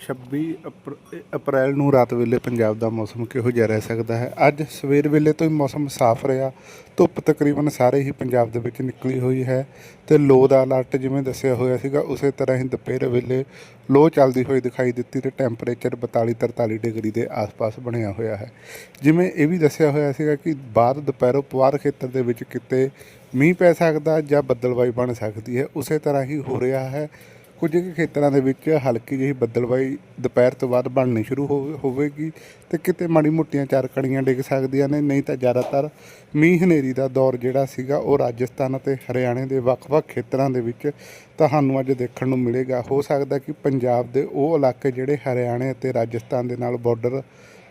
26 ਅਪ੍ਰ- ਅਪ੍ਰੈਲ ਨੂੰ ਰਾਤ ਵੇਲੇ ਪੰਜਾਬ ਦਾ ਮੌਸਮ ਕਿਹੋ ਜਿਹਾ ਰਹਿ ਸਕਦਾ ਹੈ? ਅੱਜ ਸਵੇਰ ਵੇਲੇ ਤੋਂ ਹੀ ਮੌਸਮ ਸਾਫ਼ ਰਿਹਾ। ਧੁੱਪ ਤਕਰੀਬਨ ਸਾਰੇ ਹੀ ਪੰਜਾਬ ਦੇ ਵਿੱਚ ਨਿਕਲੀ ਹੋਈ ਹੈ ਤੇ ਲੋ ਦਾ ਅਲਰਟ ਜਿਵੇਂ ਦੱਸਿਆ ਹੋਇਆ ਸੀਗਾ, ਉਸੇ ਤਰ੍ਹਾਂ ਹੀ ਦੁਪਹਿਰ ਵੇਲੇ ਲੋ ਚੱਲਦੀ ਹੋਈ ਦਿਖਾਈ ਦਿੱਤੀ ਤੇ ਟੈਂਪਰੇਚਰ 42 43 ਡਿਗਰੀ ਦੇ ਆਸ-ਪਾਸ ਬਣਿਆ ਹੋਇਆ ਹੈ। ਜਿਵੇਂ ਇਹ ਵੀ ਦੱਸਿਆ ਹੋਇਆ ਸੀਗਾ ਕਿ ਬਾਅਦ ਦੁਪਹਿਰੋਂ ਪਵਾਰ ਖੇਤਰ ਦੇ ਵਿੱਚ ਕਿਤੇ ਮੀਂਹ ਪੈ ਸਕਦਾ ਜਾਂ ਬੱਦਲਬਾਈ ਬਣ ਸਕਦੀ ਹੈ, ਉਸੇ ਤਰ੍ਹਾਂ ਹੀ ਹੋ ਰਿਹਾ ਹੈ। ਕੁਝ ਕੁ ਖੇਤਰਾਂ ਦੇ ਵਿੱਚ ਹਲਕੀ ਜਿਹੀ ਬੱਦਲਬਾਈ ਦੁਪਹਿਰ ਤੋਂ ਬਾਅਦ ਬਣਨੀ ਸ਼ੁਰੂ ਹੋਵੇ- ਹੋਵੇਗੀ ਤੇ ਕਿਤੇ ਮਾੜੀ ਮੋਟੀਆਂ ਚਾਰ ਕਣੀਆਂ ਡਿੱਗ ਸਕਦੀਆਂ ਨੇ, ਨਹੀਂ ਤਾਂ ਜ਼ਿਆਦਾਤਰ ਮੀਂਹ ਹਨੇਰੀ ਦਾ ਦੌਰ ਜਿਹੜਾ ਸੀਗਾ ਉਹ ਰਾਜਸਥਾਨ ਅਤੇ ਹਰਿਆਣੇ ਦੇ ਵੱਖ-ਵੱਖ ਖੇਤਰਾਂ ਦੇ ਵਿੱਚ ਤੁਹਾਨੂੰ ਅੱਜ ਦੇਖਣ ਨੂੰ ਮਿਲੇਗਾ। ਹੋ ਸਕਦਾ ਕਿ ਪੰਜਾਬ ਦੇ ਉਹ ਇਲਾਕੇ ਜਿਹੜੇ ਹਰਿਆਣੇ ਅਤੇ ਰਾਜਸਥਾਨ ਦੇ ਨਾਲ ਬਾਰਡਰ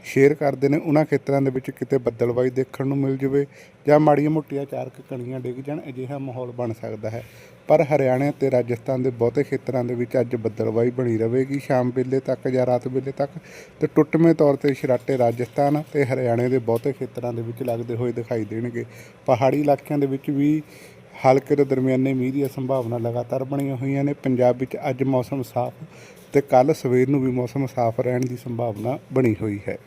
ਸ਼ੇਅਰ ਕਰਦੇ ਨੇ, ਉਹਨਾਂ ਖੇਤਰਾਂ ਦੇ ਵਿੱਚ ਕਿਤੇ ਬੱਦਲਬਾਈ ਦੇਖਣ ਨੂੰ ਮਿਲ ਜਵੇ ਜਾਂ ਮਾੜੀਆਂ ਮੋਟੀਆਂ ਚਾਰਕ ਕਣੀਆਂ ਡਿੱਗ ਜਾਣ, ਅਜਿਹਾ ਮਾਹੌਲ ਬਣ ਸਕਦਾ ਹੈ। ਪਰ ਹਰਿਆਣਾ ਤੇ ਰਾਜਸਥਾਨ ਦੇ ਬਹੁਤੇ ਖੇਤਰਾਂ ਦੇ ਵਿੱਚ ਅੱਜ ਬੱਦਲਬਾਈ ਬਣੀ ਰਹੇਗੀ ਸ਼ਾਮ ਵੇਲੇ ਤੱਕ ਜਾਂ ਰਾਤ ਵੇਲੇ ਤੱਕ ਤੇ ਟੁੱਟਵੇਂ ਤੌਰ ਤੇ ਸ਼ਰਾਟੇ ਰਾਜਸਥਾਨ ਤੇ ਹਰਿਆਣੇ ਦੇ ਬਹੁਤੇ ਖੇਤਰਾਂ ਦੇ ਵਿੱਚ ਲੱਗਦੇ ਹੋਏ ਦਿਖਾਈ ਦੇਣਗੇ। ਪਹਾੜੀ ਇਲਾਕਿਆਂ ਦੇ ਵਿੱਚ ਵੀ ਹਲਕੇ ਤੋਂ ਦਰਮਿਆਨੇ ਮੀਂਹ ਦੀਆਂ ਸੰਭਾਵਨਾ ਲਗਾਤਾਰ ਬਣੀਆਂ ਹੋਈਆਂ ਨੇ। ਪੰਜਾਬ ਵਿੱਚ ਅੱਜ ਮੌਸਮ ਸਾਫ਼ ਤੇ ਕੱਲ ਸਵੇਰ ਨੂੰ ਵੀ ਮੌਸਮ ਸਾਫ਼ ਰਹਿਣ ਦੀ ਸੰਭਾਵਨਾ ਬਣੀ ਹੋਈ ਹੈ।